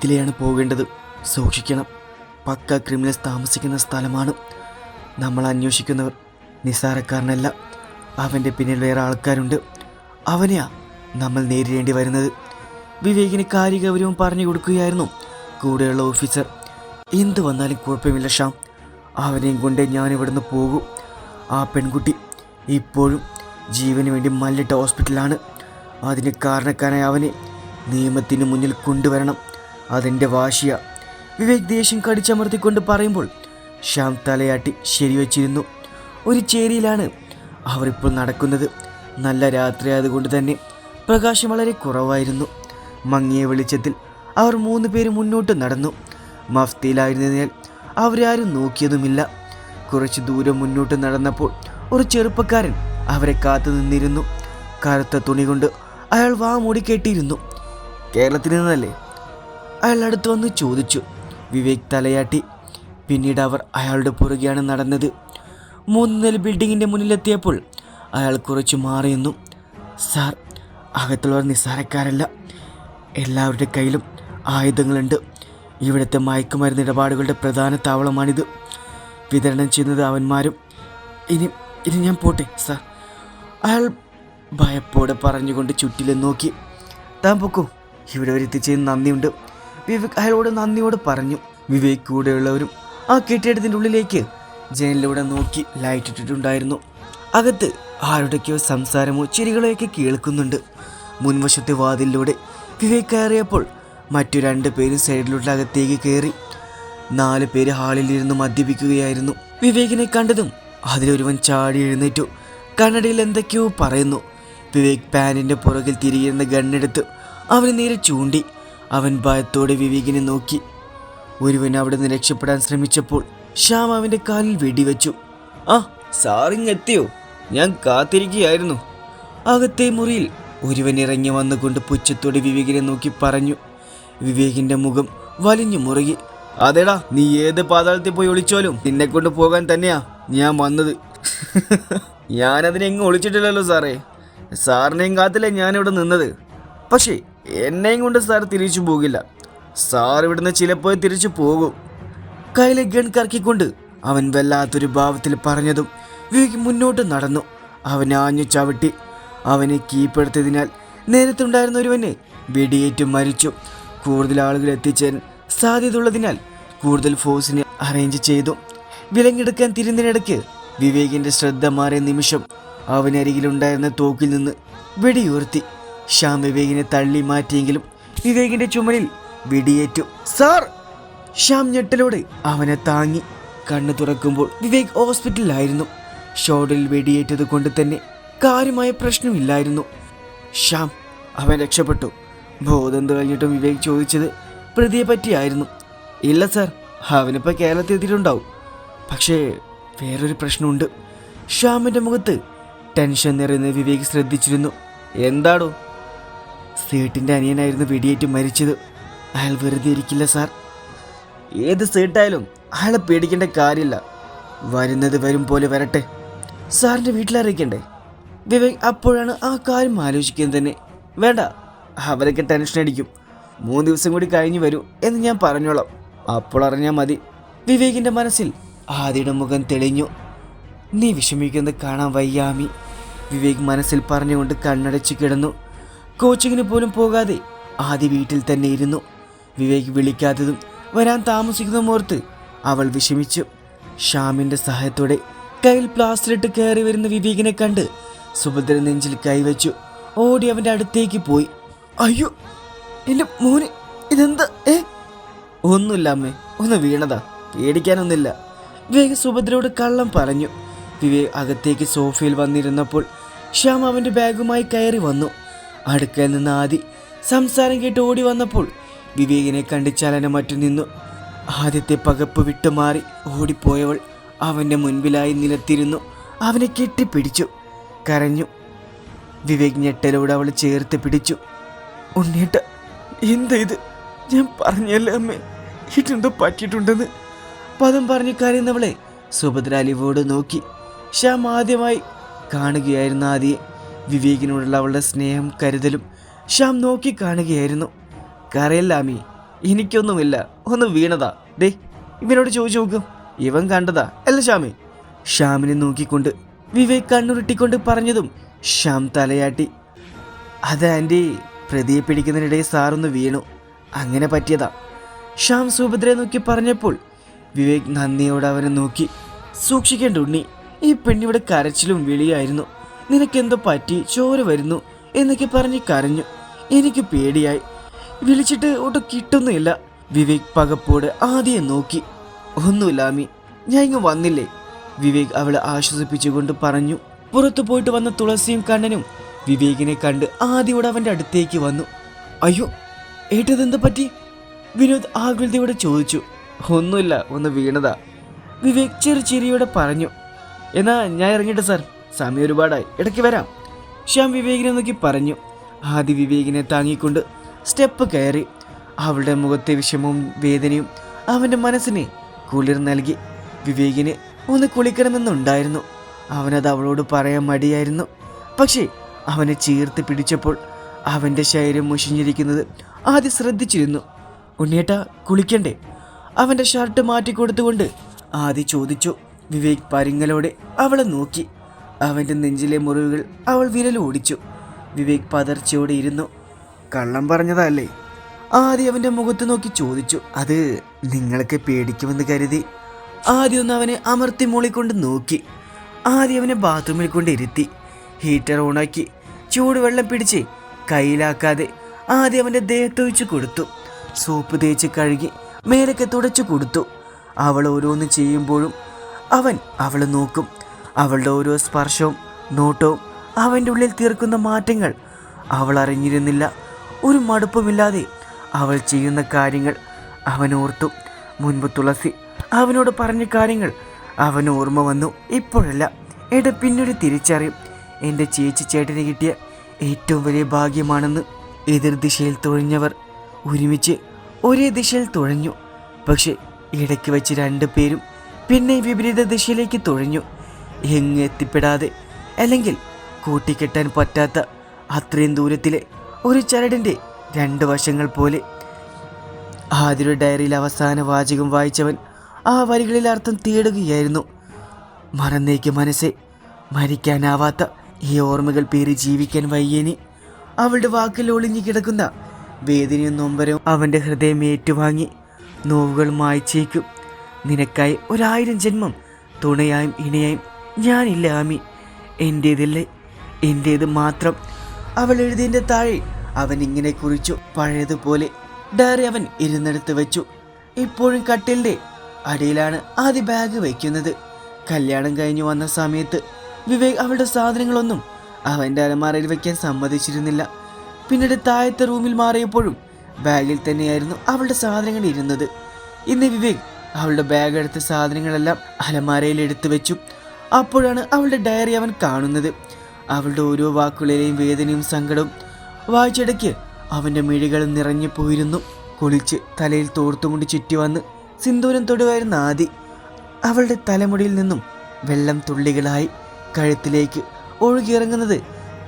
ഇതിലെയാണ് പോകേണ്ടത്. സൂക്ഷിക്കണം. പക്ക ക്രിമിനൽസ് താമസിക്കുന്ന സ്ഥലമാണ്. നമ്മൾ അന്വേഷിക്കുന്നവർ നിസ്സാരക്കാരനല്ല. അവന്റെ പിന്നിൽ വേറെ ആൾക്കാരുണ്ട്. അവനെയാ നമ്മൾ നേരിടേണ്ടി വരുന്നത്. വിവേകിന് കാര്യഗൗരവം പറഞ്ഞു കൊടുക്കുകയായിരുന്നു കൂടെയുള്ള ഓഫീസർ. എന്ത് വന്നാലും കുഴപ്പമില്ല ഷാം അവനെയും കൊണ്ട് ഞാൻ ഇവിടുന്ന് പോകും. ആ പെൺകുട്ടി ഇപ്പോഴും ജീവന് വേണ്ടി മല്ലിട്ട ഹോസ്പിറ്റലാണ് അതിന് കാരണക്കാരായ അവനെ നിയമത്തിന് മുന്നിൽ കൊണ്ടുവരണം. അതെന്റെ വാശിയ. വിവേക് ദേഷ്യം കടിച്ചമർത്തിക്കൊണ്ട് പറയുമ്പോൾ ശ്യാം തലയാട്ടി ശരിവച്ചിരുന്നു. ഒരു ചേരിയിലാണ് അവരിപ്പോൾ നടക്കുന്നത്. നല്ല രാത്രി ആയതുകൊണ്ട് തന്നെ പ്രകാശം വളരെ കുറവായിരുന്നു. മങ്ങിയ വെളിച്ചത്തിൽ അവർ മൂന്ന് പേര് മുന്നോട്ട് നടന്നു. മഫ്തിയിലായിരുന്നതിനാൽ അവരാരും നോക്കിയതുമില്ല. കുറച്ച് ദൂരം മുന്നോട്ട് നടന്നപ്പോൾ ഒരു ചെറുപ്പക്കാരൻ അവരെ കാത്തു നിന്നിരുന്നു. കറുത്ത തുണി കൊണ്ട് അയാൾ വാ മൂടി കെട്ടിയിരുന്നു. കേരളത്തിൽ നിന്നല്ലേ? അയാൾ അടുത്ത് വന്ന് ചോദിച്ചു. വിവേക് തലയാട്ടി. പിന്നീട് അവർ അയാളുടെ പുറകെയാണ് നടന്നത്. മൂന്ന് നില ബിൽഡിങ്ങിന്റെ മുന്നിലെത്തിയപ്പോൾ അയാൾ കുറച്ച് മാറിയെന്നു സാർ അകത്തുള്ളവർ നിസ്സാരക്കാരല്ല. എല്ലാവരുടെ കയ്യിലും ആയുധങ്ങളുണ്ട്. ഇവിടുത്തെ മയക്കുമരുന്ന് ഇടപാടുകളുടെ പ്രധാന താവളമാണിത്. വിതരണം ചെയ്യുന്നത് അവന്മാരും. ഇനി ഇനി ഞാൻ പോട്ടെ സാർ. അയാൾ ഭയപ്പോടെ പറഞ്ഞുകൊണ്ട് ചുറ്റിലും നോക്കി. താൻ പൊക്കോ? ഇവിടെ വരെ എത്തിച്ചതിന് നന്ദിയുണ്ട്. വിവേക് അയാളോട് നന്ദിയോട് പറഞ്ഞു. വിവേക് കൂടെയുള്ളവരും ആ കെട്ടിടത്തിന്റെ ഉള്ളിലേക്ക് ജനലിലൂടെ നോക്കി ലൈറ്റ് ഇട്ടിട്ടുണ്ടായിരുന്നു. അകത്ത് ആരുടെയൊക്കെയോ സംസാരമോ ചിരികളെയൊക്കെ കേൾക്കുന്നുണ്ട്. മുൻവശത്തെ വാതിലിലൂടെ വിവേക് കയറിയപ്പോൾ മറ്റു രണ്ട് പേരും സൈഡിലുള്ള അകത്തേക്ക് കയറി. നാല് പേര് ഹാളിലിരുന്ന് മദ്യപിക്കുകയായിരുന്നു. വിവേകിനെ കണ്ടതും അതിലൊരുവൻ ചാടി എഴുന്നേറ്റു. കണ്ണടയിൽ എന്തൊക്കെയോ പറയുന്നു. വിവേക് പാനിന്റെ പുറകിൽ തിരികെ ഗണ്ണെടുത്ത് അവന് നേരെ ചൂണ്ടി. അവൻ ഭയത്തോടെ വിവേകിനെ നോക്കി. ഒരുവൻ അവിടെ നിന്ന് രക്ഷപ്പെടാൻ ശ്രമിച്ചപ്പോൾ ശ്യാം അവന്റെ കാലിൽ വെടിവെച്ചു. ആ സാറിങ് എത്തിയോ ഞാൻ കാത്തിരിക്കുകയായിരുന്നു. അകത്തെ മുറിയിൽ ഒരുവൻ ഇറങ്ങി വന്നുകൊണ്ട് പുച്ഛത്തോടെ വിവേകിനെ നോക്കി പറഞ്ഞു. വിവേകിന്റെ മുഖം വലിഞ്ഞു മുറുകി. അതെടാ നീ ഏത് പാതാളത്തിൽ പോയി ഒളിച്ചാലും നിന്നെ കൊണ്ട് പോകാൻ തന്നെയാ ഞാൻ വന്നത്. ഞാനതിനെ എങ്ങും ഒളിച്ചിട്ടില്ലല്ലോ സാറേ. സാറിനെയും കാത്തില്ലേ ഞാനിവിടെ നിന്നത്. പക്ഷേ എന്നെയും കൊണ്ട് സാർ തിരിച്ചു പോകില്ല. സാർ ഇവിടുന്ന് ചിലപ്പോൾ തിരിച്ചു പോകും. കയ്യിലെ ഗൺ കറക്കിക്കൊണ്ട് അവൻ വല്ലാത്തൊരു ഭാവത്തിൽ പറഞ്ഞതും വിവേക് മുന്നോട്ട് നടന്നു. അവൻ ആഞ്ഞു ചവിട്ടി. അവനെ കീപ്പെടുത്തതിനാൽ നേരത്തുണ്ടായിരുന്ന ഒരുവന് വെടിയേറ്റ് മരിച്ചു. കൂടുതൽ ആളുകൾ എത്തിച്ചേരാൻ സാധ്യതയുള്ളതിനാൽ കൂടുതൽ ഫോഴ്സിനെ അറേഞ്ച് ചെയ്തു. വിലങ്ങെടുക്കാൻ തിരുന്നതിനിടയ്ക്ക് വിവേകിന്റെ ശ്രദ്ധ മാറിയ നിമിഷം അവനരികിലുണ്ടായിരുന്ന തോക്കിൽ നിന്ന് വെടിയുയർത്തി. ശ്യാം വിവേകിനെ തള്ളി മാറ്റിയെങ്കിലും വിവേകിന്റെ ചുമലിൽ വിടിയേറ്റു. സാർ ശ്യാം ഞെട്ടലോടെ അവനെ താങ്ങി. കണ്ണു തുറക്കുമ്പോൾ വിവേക് ഹോസ്പിറ്റലിലായിരുന്നു. ഷോഡിൽ വെടിയേറ്റത് കൊണ്ട് തന്നെ കാര്യമായ പ്രശ്നമില്ലായിരുന്നു. ശ്യാം അവൻ രക്ഷപ്പെട്ടു. ബോധം തെളിഞ്ഞിട്ടും വിവേക് ചോദിച്ചത് പ്രതിയെ പറ്റിയായിരുന്നു. ഇല്ല സാർ അവനിപ്പോൾ കേരളത്തിൽ എത്തിയിട്ടുണ്ടാവും. പക്ഷേ വേറൊരു പ്രശ്നമുണ്ട്. ശ്യാമിന്റെ മുഖത്ത് ടെൻഷൻ നിറയുന്ന വിവേക് ശ്രദ്ധിച്ചിരുന്നു. എന്താടോ? സേട്ടിന്റെ അനിയനായിരുന്നു വെടിയേറ്റ് മരിച്ചത്. അയാൾ വെറുതെ ഇരിക്കില്ല സാർ. ഏത് സീട്ടായാലും അയാളെ പേടിക്കേണ്ട കാര്യമില്ല. വരുന്നത് വരും പോലെ വരട്ടെ. സാറിന്റെ വീട്ടിലറിയിക്കണ്ടേ വിവേക് അപ്പോഴാണ് ആ കാര്യം ആലോചിക്കുന്നത് തന്നെ. വേണ്ട അവരൊക്കെ ടെൻഷൻ അടിക്കും. മൂന്ന് ദിവസം കൂടി കഴിഞ്ഞു വരൂ എന്ന് ഞാൻ പറഞ്ഞോളാം. അപ്പോൾ അറിഞ്ഞാൽ മതി. വിവേകിന്റെ മനസ്സിൽ ആദിയുടെ മുഖം തെളിഞ്ഞു. നീ വിഷമിക്കുന്നത് കാണാൻ വയ്യാമി. വിവേക് മനസ്സിൽ പറഞ്ഞുകൊണ്ട് കണ്ണടച്ച് കിടന്നു. കോച്ചിങ്ങിന് പോലും പോകാതെ ആദ്യ വീട്ടിൽ തന്നെ ഇരുന്നു. വിവേക് വിളിക്കാത്തതും വരാൻ താമസിക്കുന്നതും ഓർത്ത് അവൾ വിഷമിച്ചു. ഷാമിന്റെ സഹായത്തോടെ കയ്യിൽ പ്ലാസ്റ്ററിട്ട് കയറി വരുന്ന വിവേകിനെ കണ്ട് സുഭദ്ര നെഞ്ചിൽ കൈവച്ചു. ഓടി അവന്റെ അടുത്തേക്ക് പോയി. അയ്യോ എന്റെ മോന് ഇതെന്താ ഏ? ഒന്നുമില്ല അമ്മേ ഒന്ന് വീണതാ പേടിക്കാനൊന്നുമില്ല. വിവേക് സുഭദ്രയോട് കള്ളം പറഞ്ഞു. വിവേക് അകത്തേക്ക് സോഫയിൽ വന്നിരുന്നപ്പോൾ ശ്യാം അവന്റെ ബാഗുമായി കയറി വന്നു. അടുക്കൽ നിന്ന് ആദി സംസാരം കേട്ട് ഓടി വന്നപ്പോൾ വിവേകിനെ കണ്ട് ചലനം മറ്റു നിന്നു. ആദ്യത്തെ പകപ്പ് വിട്ടുമാറി ഓടിപ്പോയവൾ അവന്റെ മുൻപിലായി നിലത്തിരുന്നു. അവനെ കെട്ടിപ്പിടിച്ചു കരഞ്ഞു. വിവേക് ഞെട്ടലോട് അവൾ ചേർത്ത് പിടിച്ചു. ഉണ്ണിയേട്ട എന്താ ഇത്? ഞാൻ പറഞ്ഞല്ലേ അമ്മേ ഇട്ടെന്തോ പറ്റിയിട്ടുണ്ടെന്ന്. പദം പറഞ്ഞു കരയുന്നവളെ സുഭദ്ര അലിവോട് നോക്കി. ശ്യാം ആദ്യമായി കാണുകയായിരുന്നു ആദിയെ. വിവേകിനോടുള്ള അവളുടെ സ്നേഹം കരുതലും ശ്യാം നോക്കി കാണുകയായിരുന്നു. കരയല്ലാമി എനിക്കൊന്നുമില്ല. ഒന്ന് വീണതാ. ദേ ഇവനോട് ചോദിച്ചു നോക്കും. ഇവൻ കണ്ടതാ. അല്ല ഷ്യാമേ ഷ്യാമിനെ നോക്കിക്കൊണ്ട് വിവേക് കണ്ണുരുട്ടിക്കൊണ്ട് പറഞ്ഞതും ശ്യാം തലയാട്ടി. അത് ആന്റി പ്രതിയെ പിടിക്കുന്നതിനിടെ സാറൊന്ന് വീണു. അങ്ങനെ പറ്റിയതാ. ശ്യാം സുഭദ്രയെ നോക്കി പറഞ്ഞപ്പോൾ വിവേക് നന്ദിയോടെ അവനെ നോക്കി. സൂക്ഷിക്കേണ്ട ഉണ്ണി ഈ പെണ്ണിവിടെ കരച്ചിലും വിളിയായിരുന്നു. നിനക്കെന്തോ പറ്റി? ചോര വരുന്നു. എന്നൊക്കെ പറഞ്ഞ് കരഞ്ഞു. എനിക്ക് പേടിയായി. വിളിച്ചിട്ട് ഒട്ടും കിട്ടുന്നില്ല. വിവേക് പകപ്പോട് ആദ്യം നോക്കി. ഒന്നുമില്ലാമി ഞാൻ ഇങ്ങ് വന്നില്ലേ? വിവേക് അവളെ ആശ്വസിപ്പിച്ചുകൊണ്ട് പറഞ്ഞു. പുറത്തു പോയിട്ട് വന്ന തുളസിയും കണ്ണനും വിവേകിനെ കണ്ട് ആദ്യയോടെ അവന്റെ അടുത്തേക്ക് വന്നു. അയ്യോ ഏട്ടതെന്ത് പറ്റി? വിനോദ് ആകുലതയോടെ ചോദിച്ചു. ഒന്നുമില്ല ഒന്ന് വീണതാ. വിവേക് ചെറു ചിരിയോടെ പറഞ്ഞു. എന്നാ ഞാൻ ഇറങ്ങിയിട്ട് സാർ. സമയം ഒരുപാടായി. ഇടയ്ക്ക് വരാം. ശ്യാം വിവേകിനെ നോക്കി പറഞ്ഞു. ആദ്യ വിവേകിനെ താങ്ങിക്കൊണ്ട് സ്റ്റെപ്പ് കയറി. അവളുടെ മുഖത്തെ വിഷമവും വേദനയും അവന്റെ മനസ്സിനെ കുളിർ നൽകി. വിവേകിന് ഒന്ന് കുളിക്കണമെന്നുണ്ടായിരുന്നു. അവനത് അവളോട് പറയാൻ മടിയായിരുന്നു. പക്ഷേ അവനെ ചീർത്ത് പിടിച്ചപ്പോൾ അവന്റെ ശരീരം മുഷിഞ്ഞിരിക്കുന്നത് ആദ്യം ശ്രദ്ധിച്ചിരുന്നു. ഉണ്ണിയേട്ട കുളിക്കണ്ടേ? അവന്റെ ഷർട്ട് മാറ്റിക്കൊടുത്തുകൊണ്ട് ആദ്യ ചോദിച്ചു. വിവേക് പരിങ്ങലോടെ അവളെ നോക്കി. അവന്റെ നെഞ്ചിലെ മുറിവുകൾ അവൾ വിരൽ ഓടിച്ചു വിവേക് പതർച്ചയോടെ ഇരുന്നു. കള്ളം പറഞ്ഞതല്ലേ? ആദ്യം അവന്റെ മുഖത്ത് നോക്കി ചോദിച്ചു. അത് നിങ്ങൾക്ക് പേടിക്കുമെന്ന് കരുതി. ആദ്യം ഒന്ന് അവനെ അമർത്തി മൂളിക്കൊണ്ട് നോക്കി. ആദ്യം അവനെ ബാത്റൂമിൽ കൊണ്ട് ഇരുത്തി. ഹീറ്റർ ഓണാക്കി. ചൂടുവെള്ളം പിടിച്ച് കയ്യിലാക്കാതെ ആദ്യം അവന്റെ ദേഹത്തൊഴിച്ചു കൊടുത്തു. സോപ്പ് തേച്ച് കഴുകി മേലൊക്കെ തുടച്ചു കൊടുത്തു. അവൾ ഓരോന്ന് ചെയ്യുമ്പോഴും അവൻ അവളെ നോക്കും. അവളുടെ ഓരോ സ്പർശവും നോട്ടവും അവന്റെ ഉള്ളിൽ തീർക്കുന്ന മാറ്റങ്ങൾ അവൾ അറിഞ്ഞിരുന്നില്ല. ഒരു മടുപ്പുമില്ലാതെ അവൾ ചെയ്യുന്ന കാര്യങ്ങൾ അവൻ ഓർത്തു. മുൻപ് തുളസി അവനോട് പറഞ്ഞ കാര്യങ്ങൾ അവൻ ഓർമ്മ വന്നു. ഇപ്പോഴല്ല. എടെ പിന്നീട് തിരിച്ചറിയും. എന്റെ ചേച്ചി ചേട്ടന് കിട്ടിയ ഏറ്റവും വലിയ ഭാഗ്യമാണെന്ന് എതിർ ദിശയിൽ തുഴഞ്ഞവർ ഒരുമിച്ച് ഒരേ ദിശയിൽ തുഴഞ്ഞു. പക്ഷേ ഇടയ്ക്ക് വെച്ച് രണ്ടു പേരും പിന്നെ വിപരീത ദിശയിലേക്ക് തുഴഞ്ഞു. എങ്ങ് എത്തിപ്പെടാതെ അല്ലെങ്കിൽ കൂട്ടിക്കെട്ടാൻ പറ്റാത്ത അത്രയും ദൂരത്തിലെ ഒരു ചരടിന്റെ രണ്ട് വശങ്ങൾ പോലെ. ആദ്യൊരു ഡയറിയിൽ അവസാന വാചകം വായിച്ചവൻ ആ വരികളിൽ അർത്ഥം തേടുകയായിരുന്നു. മറന്നേക്ക് മനസ്സെ മരിക്കാനാവാത്ത ഈ ഓർമ്മകൾ പേറി ജീവിക്കാൻ വയ്യേനി. അവളുടെ വാക്കിൽ ഒളിഞ്ഞു കിടക്കുന്ന വേദനയും നൊമ്പരവും അവന്റെ ഹൃദയം ഏറ്റുവാങ്ങി നോവുകൾ മായ്ച്ചേക്കും. നിനക്കായി ഒരായിരം ജന്മം തുണയായും ഇണയായും ഞാനില്ല ആമി എന്റേതില്ലേ എന്റേത് മാത്രം അവൾ എഴുതിയതിന്റെ താഴെ അവൻ ഇങ്ങനെ കുറിച്ചു പഴയതുപോലെ. ഡയറി അവൻ ഇരുന്നെടുത്ത് വെച്ചു. ഇപ്പോഴും കട്ടിലിന്റെ അടിയിലാണ് ആദ്യ ബാഗ് വയ്ക്കുന്നത് കല്യാണം കഴിഞ്ഞു വന്ന സമയത്ത് വിവേക് അവളുടെ സാധനങ്ങളൊന്നും അവന്റെ അലമാറയിൽ വയ്ക്കാൻ സമ്മതിച്ചിരുന്നില്ല. പിന്നീട് താഴത്തെ റൂമിൽ മാറിയപ്പോഴും ബാഗിൽ തന്നെയായിരുന്നു അവളുടെ സാധനങ്ങൾ ഇരുന്നത്. ഇന്ന് വിവേക് അവളുടെ ബാഗ് എടുത്ത സാധനങ്ങളെല്ലാം അലമാരയിൽ എടുത്തു വെച്ചു. അപ്പോഴാണ് അവളുടെ ഡയറി അവൻ കാണുന്നത്. അവളുടെ ഓരോ വാക്കുകളിലെയും വേദനയും സങ്കടവും വായിച്ചിടയ്ക്ക് അവന്റെ മിഴികൾ നിറഞ്ഞു പോയിരുന്നു. കുളിച്ച് തലയിൽ തോർത്തുകൊണ്ട് ചുറ്റി വന്ന് സിന്ദൂരം തൊടുവായിരുന്ന ആദി അവളുടെ തലമുടിയിൽ നിന്നും വെള്ളം തുള്ളികളായി കഴുത്തിലേക്ക് ഒഴുകിയിറങ്ങുന്നത്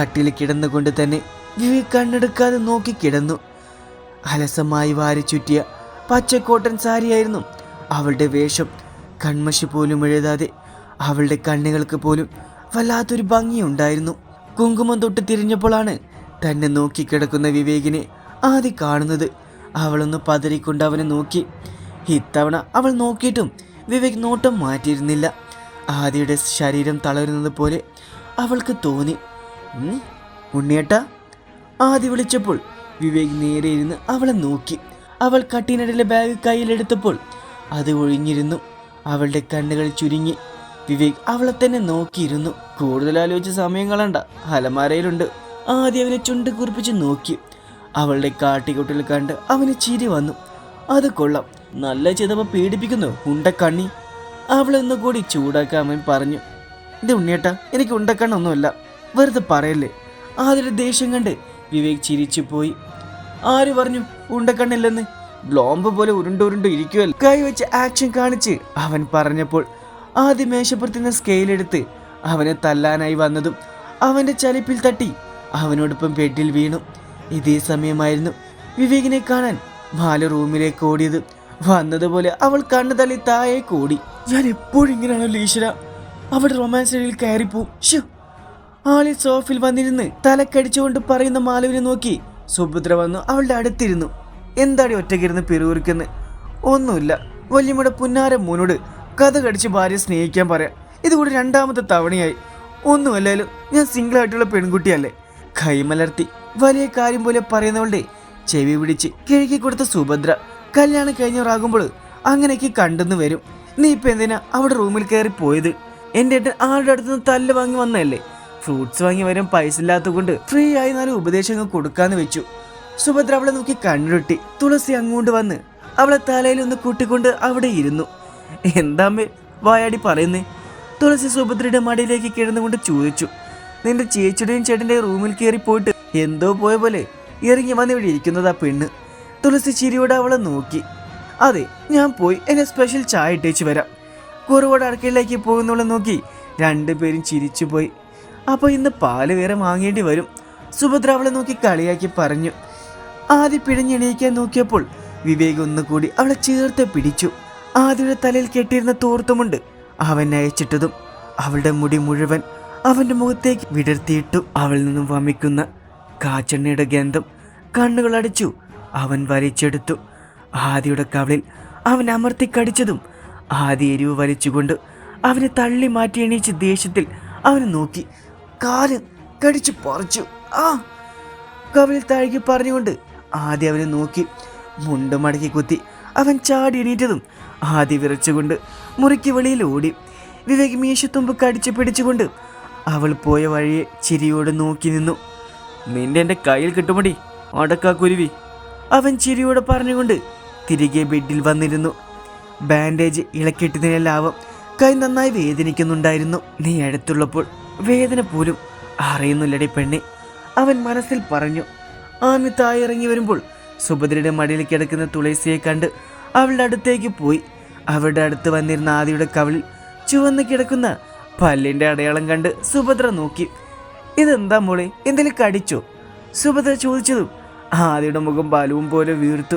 കട്ടിൽ കിടന്നുകൊണ്ട് തന്നെ വിവി കണ്ണെടുക്കാതെ നോക്കി കിടന്നു. അലസമായി വാരി ചുറ്റിയ പച്ചക്കോട്ടൻ സാരിയായിരുന്നു അവളുടെ വേഷം. കൺമശി പോലും എഴുതാതെ അവളുടെ കണ്ണുകൾക്ക് പോലും വല്ലാത്തൊരു ഭംഗിയുണ്ടായിരുന്നു കുങ്കുമം തൊട്ട് തിരിഞ്ഞപ്പോഴാണ് തന്നെ നോക്കിക്കിടക്കുന്ന വിവേകിനെ ആദ്യം കാണുന്നത്. അവളൊന്ന് പതറിക്കൊണ്ട് അവനെ നോക്കി. ഇത്തവണ അവൾ നോക്കിയിട്ടും വിവേക് നോട്ടം മാറ്റിയിരുന്നില്ല. ആദിയുടെ ശരീരം തളരുന്നത് പോലെ അവൾക്ക് തോന്നി. ഉണ്ണിയേട്ട ആദി വിളിച്ചപ്പോൾ വിവേക് നേരെ ഇരുന്ന് അവളെ നോക്കി. അവൾ കട്ടിനടിലെ ബാഗ് കയ്യിലെടുത്തപ്പോൾ അത് ഒഴിഞ്ഞിരുന്നു. അവളുടെ കണ്ണുകൾ ചുരുങ്ങി. വിവേക് അവളെ തന്നെ നോക്കിയിരുന്നു. കൂടുതൽ ആലോചിച്ച സമയം കളണ്ട. അലമാരയിലുണ്ട്. ആദ്യം അവനെ ചുണ്ട് കുറിപ്പിച്ച് നോക്കി. അവളുടെ കാട്ടിക്കുട്ടിൽ കണ്ട് അവന് ചിരി വന്നു. അത് കൊള്ളാം. നല്ല ചെയ്തപ്പോ പീഡിപ്പിക്കുന്നു. ഉണ്ടക്കണ്ണി. അവളെ ഒന്നുകൂടി ചൂടാക്കാൻ അവൻ പറഞ്ഞു. ഇത് ഉണ്ണിയേട്ടാ എനിക്ക് ഉണ്ടക്കണ്ണൊന്നുമല്ല. വെറുതെ പറയല്ലേ? ആദ്യം ദേഷ്യം കണ്ട് വിവേക് ചിരിച്ചു പോയി. ആര് പറഞ്ഞു ഉണ്ടക്കണ്ണില്ലെന്ന്? ബ്ലോംബ് പോലെ ഉരുണ്ടുരുണ്ടു ഉരുണ്ട് ഇരിക്കുമല്ലോ കൈ വെച്ച് ആക്ഷൻ കാണിച്ച് അവൻ പറഞ്ഞപ്പോൾ ആദ്യം മേശപ്പുറത്ത് സ്കെയിലെടുത്ത് അവനെ തല്ലാനായി വന്നതും അവന്റെ ചലിപ്പിൽ തട്ടി അവനോടൊപ്പം പെട്ടിൽ വീണു. ഇതേ സമയമായിരുന്നു വിവേകിനെ കാണാൻ ബാല റൂമിലേക്ക് ഓടിയത്. വന്നതുപോലെ അവൾ കണ്ണു തള്ളി താഴെ കൂടി. ഞാൻ എപ്പോഴും ഇങ്ങനെയാണോ ഈശ്വര. അവിടെ റൊമാൻസ് ഇടയിൽ കയറിപ്പോവും. ശ്ശോ. ആളി സോഫിൽ വന്നിരുന്ന് തലക്കടിച്ചുകൊണ്ട് പറയുന്ന മാലവിനെ നോക്കി സുഭദ്ര വന്നു അവളുടെ അടുത്തിരുന്നു. എന്താടി ഒറ്റക്കിരുന്ന് പിറുകുറിക്കുന്നു ഒന്നുമില്ല. വല്യമ്മയുടെ പുന്നാര മോനോട് കഥ കടിച്ച് ഭാര്യ സ്നേഹിക്കാൻ പറയാം. ഇതുകൂടി രണ്ടാമത്തെ തവണയായി. ഒന്നുമല്ലാലും ഞാൻ സിംഗിൾ ആയിട്ടുള്ള പെൺകുട്ടിയല്ലേ. കൈമലർത്തി വലിയ കാര്യം പോലെ പറയുന്നവളുടെ ചെവി പിടിച്ച് കിഴക്കി കൊടുത്ത സുഭദ്ര കല്യാണം കഴിഞ്ഞവരാകുമ്പോൾ അങ്ങനെയൊക്കെ കണ്ടെന്ന് വരും. നീ ഇപ്പൊ എന്തിനാ അവിടെ റൂമിൽ കയറി പോയത്? എന്റെ ഏട്ടൻ ആളുടെ അടുത്ത് നിന്ന് തല്ല് വാങ്ങി വന്നതല്ലേ. ഫ്രൂട്ട്സ് വാങ്ങി വരും പൈസ ഇല്ലാത്തത് കൊണ്ട് ഫ്രീ ആയി നാല് ഉപദേശങ്ങൾ കൊടുക്കാന്ന് വെച്ചു. സുഭദ്ര അവളെ നോക്കി കണ്ണുരുട്ടി. തുളസി അങ്ങോട്ട് വന്ന് അവളെ തലയിൽ ഒന്ന് കൂട്ടിക്കൊണ്ട് അവിടെ ഇരുന്നു. എന്താമ്മേ വായാടി പറയുന്നേ? തുളസി സുഭദ്രയുടെ മടിയിലേക്ക് കിടന്നുകൊണ്ട് ചോദിച്ചു. നിന്റെ ചേച്ചിയുടെയും ചേട്ടന്റെ റൂമിൽ കയറി പോയിട്ട് എന്തോ പോയ പോലെ ഇറങ്ങി വന്ന് ഇവിടെ ആ പെണ്ണ്. തുളസി ചിരിയോടെ അവളെ നോക്കി. അതെ ഞാൻ പോയി. എന്നെ സ്പെഷ്യൽ ചായ ഇട്ടേച്ച് വരാം. കുറവോട് അടുക്കളയിലേക്ക് പോകുന്നവളെ നോക്കി രണ്ടുപേരും ചിരിച്ചു പോയി. അപ്പോൾ ഇന്ന് പാൽ വേറെ വാങ്ങേണ്ടി വരും. സുഭദ്ര അവളെ നോക്കി കളിയാക്കി പറഞ്ഞു. ആദ്യ പിഴഞ്ഞെണീക്കാൻ നോക്കിയപ്പോൾ വിവേക് ഒന്നുകൂടി അവളെ ചേർത്ത് പിടിച്ചു. ആദ്യയുടെ തലയിൽ കെട്ടിയിരുന്ന തോർത്തുമുണ്ട്. അവൻ അയച്ചിട്ടതും അവളുടെ മുടി മുഴുവൻ അവന്റെ മുഖത്തേക്ക് വിടർത്തിയിട്ടു അവളിൽ നിന്നും വമിക്കുന്ന കാച്ചെണ്ണയുടെ ഗന്ധം കണ്ണുകളടിച്ചു അവൻ വലിച്ചെടുത്തു. ആദിയുടെ കവളിൽ അവൻ അമർത്തി കടിച്ചതും ആദി എരിവ് വലിച്ചുകൊണ്ട് അവനെ തള്ളി മാറ്റി എണീച്ച് ദേഷ്യത്തിൽ അവനെ നോക്കി. കാൽ കടിച്ചു പറിച്ചു. ആ കവളിൽ താഴേക്ക് പറഞ്ഞുകൊണ്ട് ആദ്യം അവനെ നോക്കി. മുണ്ട് മടക്കി കുത്തി അവൻ ചാടി എണീറ്റതും ആദ്യ വിറച്ചുകൊണ്ട് മുറിക്ക് വെളിയിൽ ഓടി. വിവേക് മീശത്തുമ്പ് കടിച്ചു പിടിച്ചുകൊണ്ട് അവൾ പോയ വഴിയെ ചിരിയോട് നോക്കി നിന്നു. നിന്റെ എന്റെ കയ്യിൽ കിട്ടുമടി അടക്കാ കുരുവി. അവൻ ചിരിയോടെ പറഞ്ഞുകൊണ്ട് തിരികെ ബെഡിൽ വന്നിരുന്നു. ബാൻഡേജ് ഇളക്കിട്ടതിനെല്ലാവും കൈ നന്നായി വേദനിക്കുന്നുണ്ടായിരുന്നു. നീ അടുത്തുള്ളപ്പോൾ വേദന പോലും അറിയുന്നില്ലടി പെണ്ണെ അവൻ മനസ്സിൽ പറഞ്ഞു. ആമി താഴെ ഇറങ്ങി വരുമ്പോൾ സുഭദ്രയുടെ മടിയിൽ കിടക്കുന്ന തുളസിയെ കണ്ട് അവളുടെ അടുത്തേക്ക് പോയി. അവളുടെ അടുത്ത് വന്നിരുന്ന ആദിയുടെ കവിളിൽ ചുവന്ന് കിടക്കുന്ന പല്ലിന്റെ അടയാളം കണ്ട് സുഭദ്ര നോക്കി. ഇതെന്താ മോളെ? എന്തെങ്കിലും കടിച്ചോ? സുഭദ്ര ചോദിച്ചതും ആദിയുടെ മുഖം ബാലുവും പോലെ വീർത്തു.